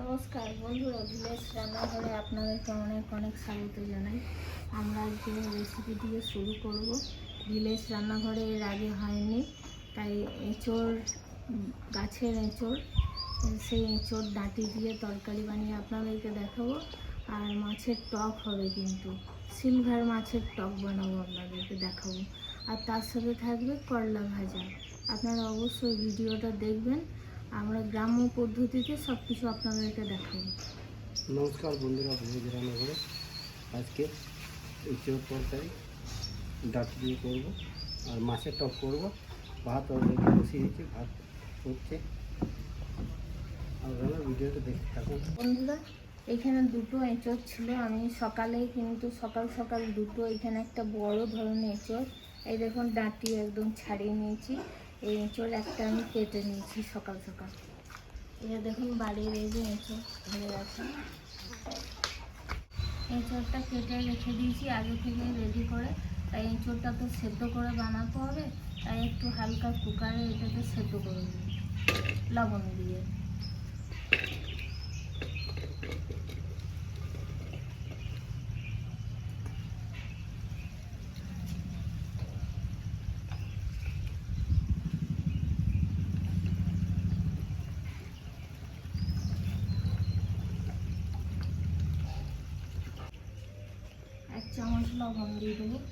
নমস্কার বন্ধুরা ভিলেজ রান্নাঘরে আপনাদেরকে অনেক অনেক স্বাগত জানাই। আমরা আজকে রেসিপি দিয়ে শুরু করব। ভিলেজ রান্নাঘরে এর আগে হয়নি, তাই এঁচোড়, গাছের এঁচোড়, সেই এঁচোড় ডাঁটি দিয়ে তরকারি বানিয়ে আপনাদেরকে দেখাবো। আর মাছের টক হবে কিন্তু। সিলভার মাছের টক বানাবো আপনাদেরকে দেখাবো। আর তার সাথে থাকবে করলা ভাজা। আপনারা অবশ্যই ভিডিওটা দেখবেন। আমরা গ্রাম্য পদ্ধতিতে সব কিছু আপনাদেরকে দেখাবো। নমস্কার বন্ধুরা ভিলেজ রান্নাঘরে আজকে ইঁচড় তরকারি ডাটি দিয়ে করব আর মাছের টক করব। ভাত অলরেডি বসিয়েছি ভাত হচ্ছে। আপনারা ভিডিওটা দেখতে থাকুন। বন্ধুরা এখানে দুটো এঁচড় ছিল। আমি সকালে কিন্তু সকাল সকাল দুটো এখানে একটা বড় ধরনের এঁচড়। এই দেখুন ডাঁটি একদম ছাড়িয়ে নিয়েছি। এই এঁচড় একটা আমি কেটে নিয়েছি সকাল সকাল। এটা দেখুন বাড়ির এই যে এঁচড় ধরে গেছে। এঁচড়টা কেটে রেখে দিয়েছি আগে থেকে রেডি করে। তাই এঁচড়টা তো সেদ্ধ করে বানাতে হবে, তাই একটু হালকা কুকারে এটাকে সেদ্ধ করে দিই লবণ দিয়ে এক চামচ লবণ দিয়ে দেবো এবার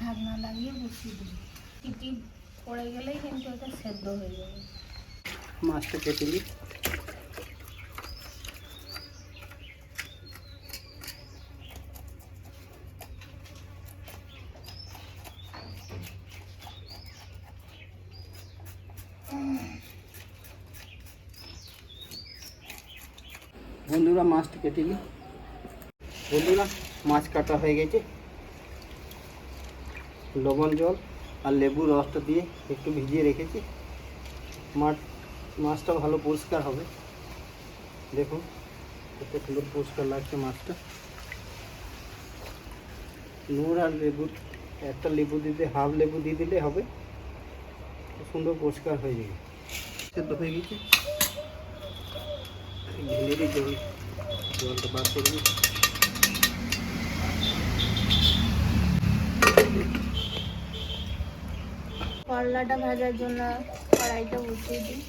ঢাকনা লাগিয়ে বসিয়ে পড়ে গেলেই কিন্তু এটা সেদ্ধ হয়ে যাবে। মাছটা কেটে নিই। বন্ধুরা মাছটা কেটে নিই। বন্ধুরা, মাছ কাটা হয়ে গেছে। লবণ জল আর লেবু রসটা দিয়ে একটু ভিজিয়ে রেখেছি। মাছ, মাছটা ভালো পরিষ্কার হবে। দেখুন, কত সুন্দর পরিষ্কার লাগছে মাছটা। নুন আর লেবু, একটা লেবু দিতে, হাফ লেবু দিয়ে দিলে হবে। খুব সুন্দর পরিষ্কার হয়ে যাবে। সেদ্ধ হয়ে গেছে। ঘিনেরই জল জলটা বার করবি করলাটা ভাজার জন্য কড়াইটা বসিয়ে দিই।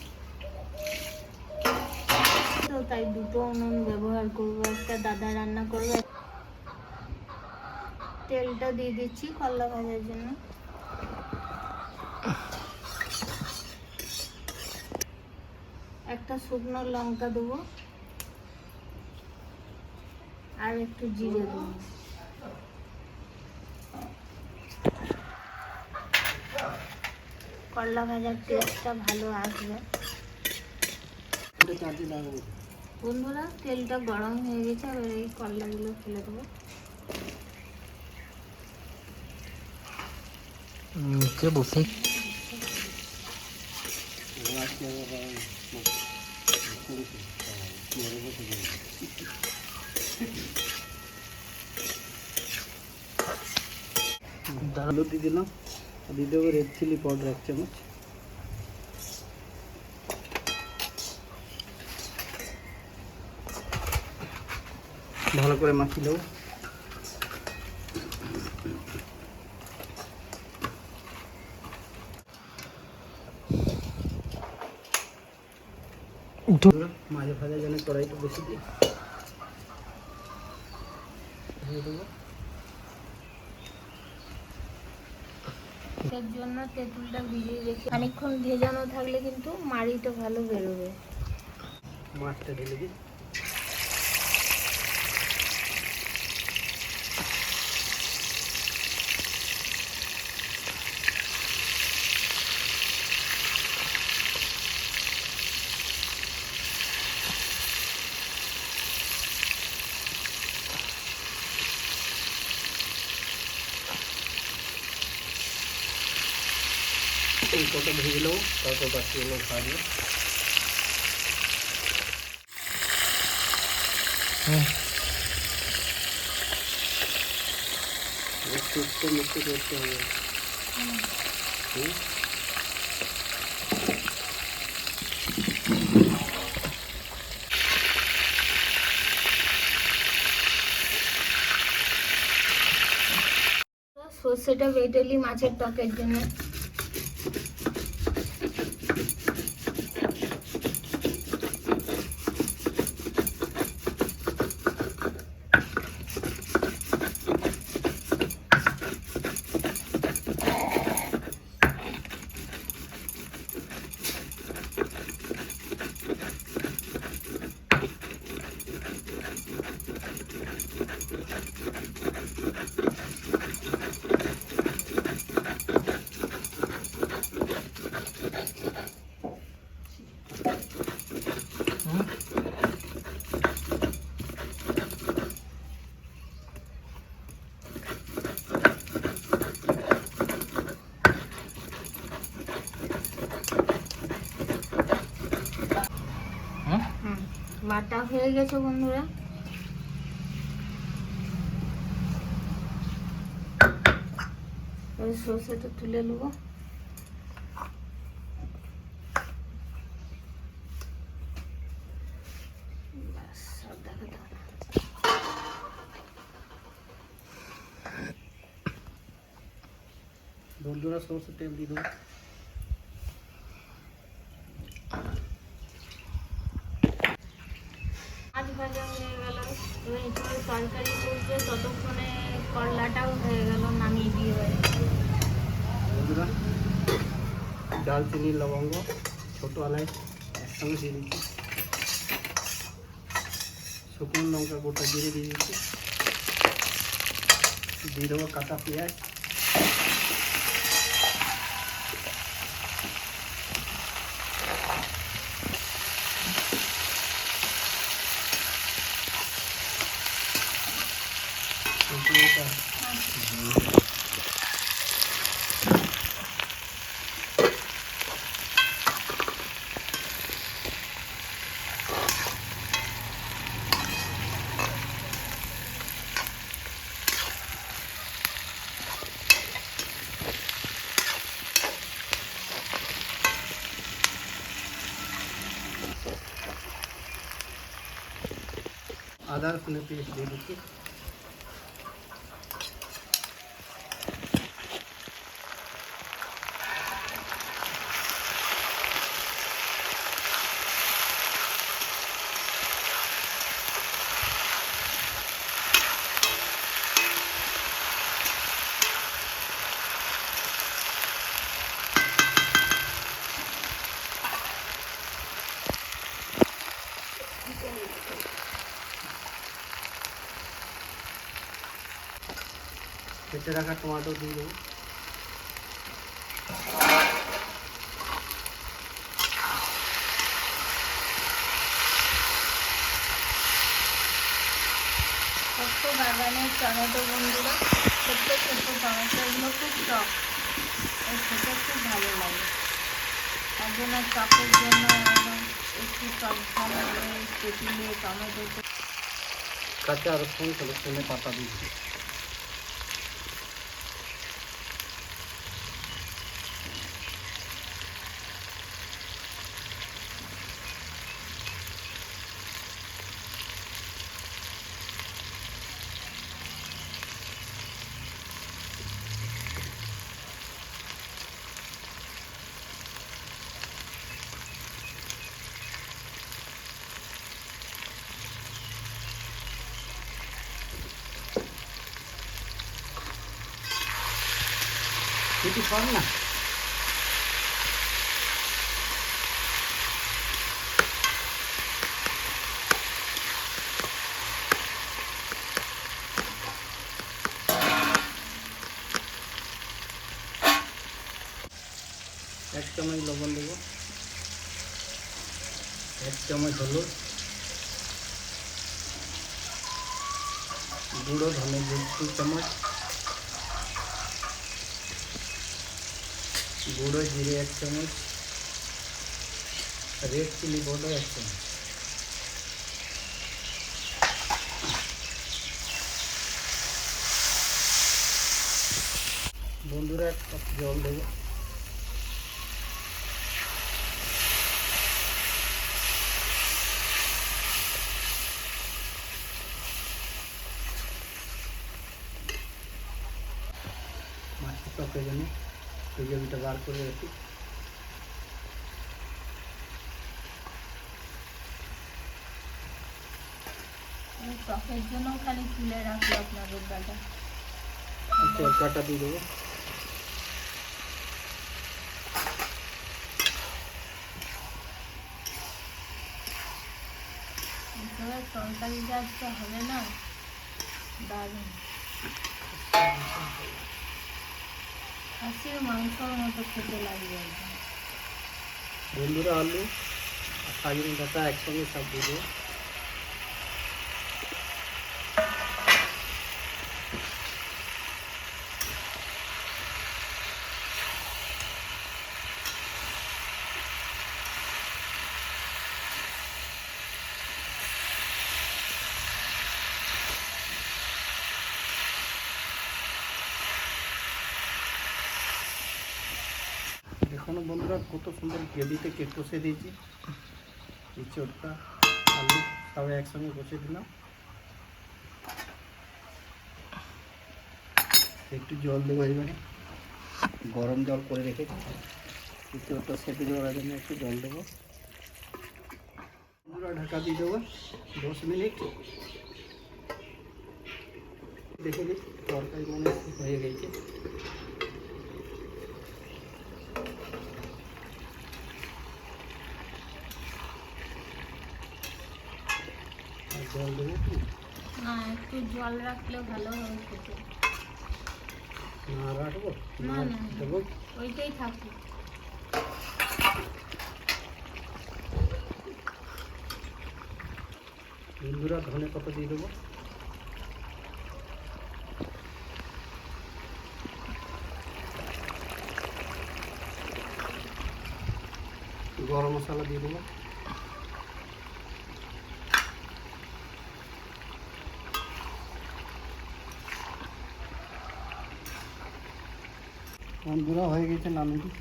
তো তাই দুটো উনুন ব্যবহার করব, একটা দাদা রান্না করবে। তেলটা দিয়ে দিচ্ছি করলা ভাজার জন্য। একটা শুকনো লঙ্কা দেবো। আর একটু জিরে দেবো। করলা ভাজার টেস্টটা ভালো আসবে। বন্ধুরা, তেলটা গরম হয়ে গেছে, এবার এই করলাগুলো ফেলে দেবো। নিচে বসে দিয়ে দিলাম। আর দিয়ে দেবো রেড চিলি পাউডার এক চামচ। ভালো করে মাখিয়ে দেবো কড়াইটা বেশি দিই। এর জন্য তেঁতুলটা ভিজিয়ে রেখে খানিকক্ষণ ভেজানো থাকলে কিন্তু মাড়িটা ভালো বেরোবে। মাছটা ঢেলে দিই। কৌটোটা ভেজে নেব তারপর বাকিগুলো ভাজবো একটু একটু মিক্সি করতে হবে হুম? সর্ষেটা বেটেলি মাছের টকের জন্য বাটা হয়ে গেছে বন্ধুরা। এবার সর্ষেটা তুলে নেব। বন্ধুরা সরষের তেল দিয়ে দেবো মাছ ভাজা হয়ে গেল এবার একটু তরকারি করবে ততক্ষণে করলাটাও হয়ে গেল নামিয়ে দিয়ে হয়ে বন্ধুরা দালচিনি লবঙ্গ, ছোটো এলাচ, একসঙ্গে দিয়ে দিচ্ছি। শুকনো লঙ্কা গোটা জিরে দিয়ে দিচ্ছি। দিয়ে দেবো কাঁচা পেঁয়াজ। আদা রসুনের পেস্ট দিয়ে দিচ্ছি কেটে রাখা টমেটো দিয়ে দেবো। ছোট্ট বাগানের টমেটো বন্ধুরা ছোট্ট ছোট্ট টমেটো এগুলো খুব টক এই খেতে খুব ভালো লাগে। তার জন্য টকের জন্য একটু টক ঝাল করে তেঁতুলে টমেটো কাঁচা রসুন রসুনের পাতা দিচ্ছি কিছু কর না এক চামচ লবণ দেবো এক চামচ হলুদ গুঁড়ো ধনে দু চামচ গুঁড়ো জিরে এক চামচ রেড চিলি পাউডার এক চামচ। বন্ধুরা জল দেবো মাছটা টকের জন্য এই জমিটা বার করে রাখি। টকের জন্য খালি তুলে রাখি আপনাদের দাদা তরকাটা দিয়ে দেবো। তরকারি যা আজকে হবে না? দারুণ। খাসির মাংসর মতো খেতে লাগবে। বন্ধুরা আলু আর সাজনে ডাটা একসঙ্গে সব দিয়ে দেখুন বন্ধুরা? কত সুন্দর গ্রেভিতে কেক কষে দিয়েছি। ইঁচড়টা আলু, সবাই একসঙ্গে কষে দিলাম। একটু জল দেবো এবারে। গরম জল করে রেখেছি। ইঁচড়টা সেপে দেওয়ার জন্য একটু জল দেবো। বন্ধুরা, ঢাকা দিয়ে দেবো। দশ মিনিট। দেখে দিই তরকারি মনে হয়ে গেছে আর জল দেবো কি? না একটু জল রাখলে ভালো হবে খেতে। না রাখব? না। দেবো? ওইটাই থাকুক বন্ধুরা ধনে পাতা দিয়ে দেবো। গরম মশলা দিয়ে দেবো। বন্ধুরা হয়ে গেছে নামিয়ে দিই।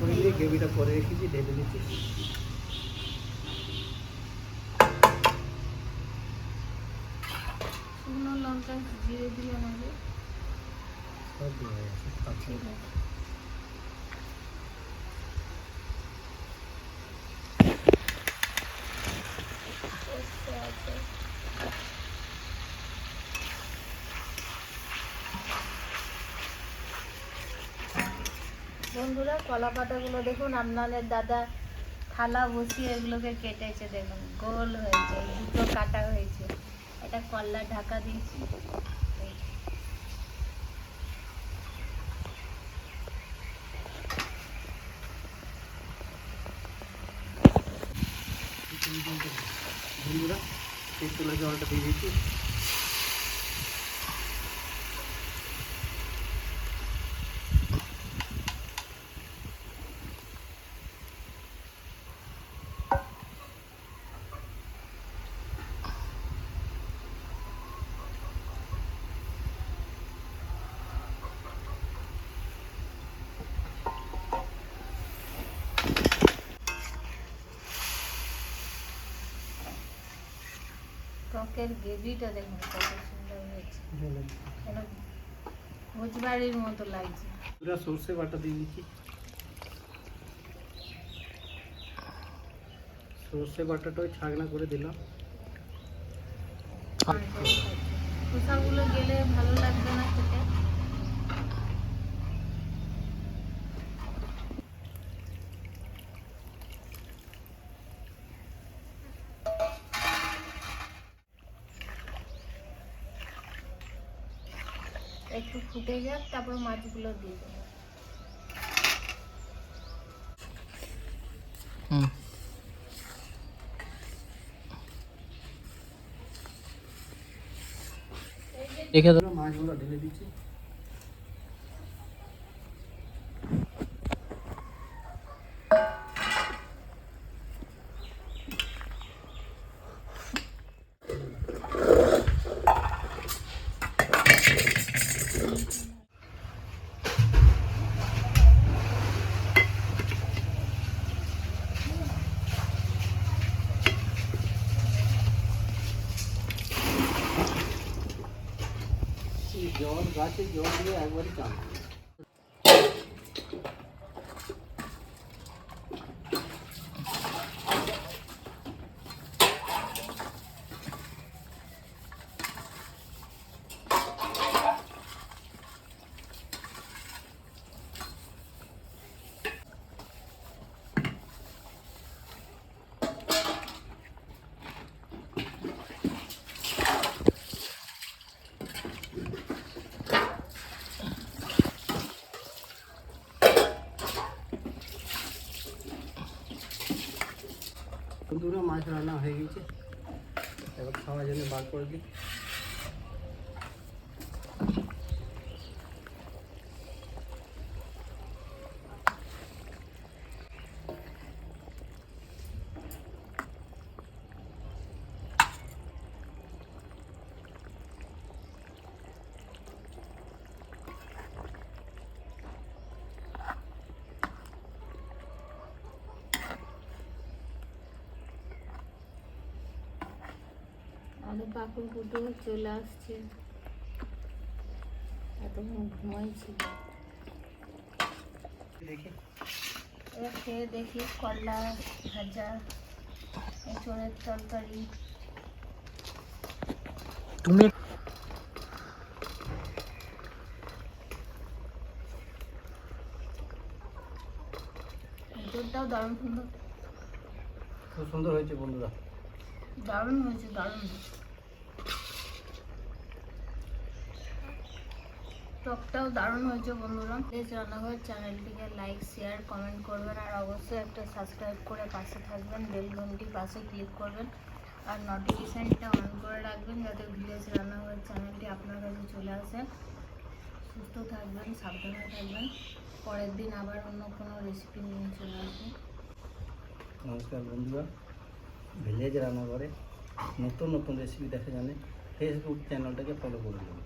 করে দিয়ে। গ্রেভিটা রেখেছি ঢেলে দিচ্ছি। শুকনো লঙ্কা জিরে সব গেছে। আচ্ছা। ঠিক আছে। বন্ধুরা কলা পাতাগুলো দেখুন আপনাদের দাদা থালা বসিয়ে এগুলোকে কেটেছে, দেখুন, গোল হয়েছে দুটো কাটা হয়েছে। এটা কল্লা ঢাকা দিয়েছি। বন্ধুরা জলটা দিয়ে দিচ্ছি। টকের গ্রেভিটা দেখুন কত সুন্দর হয়েছে। ভোজবাড়ির মতো লাগছে। পুরো সর্ষে বাটা দিয়ে দিচ্ছি। সর্ষে বাটাটা ওই ছাগনা করে দিলাম। খোসাগুলো গেলে ভালো লাগবে না খেতে। যাক তারপর মাছগুলো দিয়ে দেবো। রেখে দেবো মাছগুলো ঢেলে দিচ্ছি। ちょっと。বন্ধুরা মাছ রান্না হয়ে গেছে। এবার খাওয়ার জন্য বার করে দিই। আমাদের পাকুর কুটু চলে আসছে। এতক্ষণ ঘুমাইছিল দেখি। এবার খেয়ে দেখি করলা ভাজা এঁচড়ের তরকারি। তুমি এঁচড়টাও দারুণ সুন্দর। খুব সুন্দর হয়েছে বন্ধুরা। দারুণ হয়েছে দারুণ টকটাও দারুণ হয়েছে বন্ধুরা। প্লিজ রান্নাঘর চ্যানেলটিকে লাইক শেয়ার কমেন্ট করবেন আর অবশ্যই একটা সাবস্ক্রাইব করে পাশে থাকবেন বেল ঘন্টি পাশে ক্লিক করবেন আর নোটিফিকেশানটা অন করে রাখবেন যাতে ভিলেজ রান্নাঘর চ্যানেলটি আপনার কাছে চলে আসে। সুস্থ থাকবেন, সাবধানে থাকবেন। পরের দিন আবার অন্য কোনো রেসিপি নিয়ে চলে আসবেন নমস্কার বন্ধুরা। ভিলেজ রান্নাঘরে নতুন নতুন রেসিপি দেখা জানে ফেসবুক চ্যানেলটাকে ফলো করে দেবেন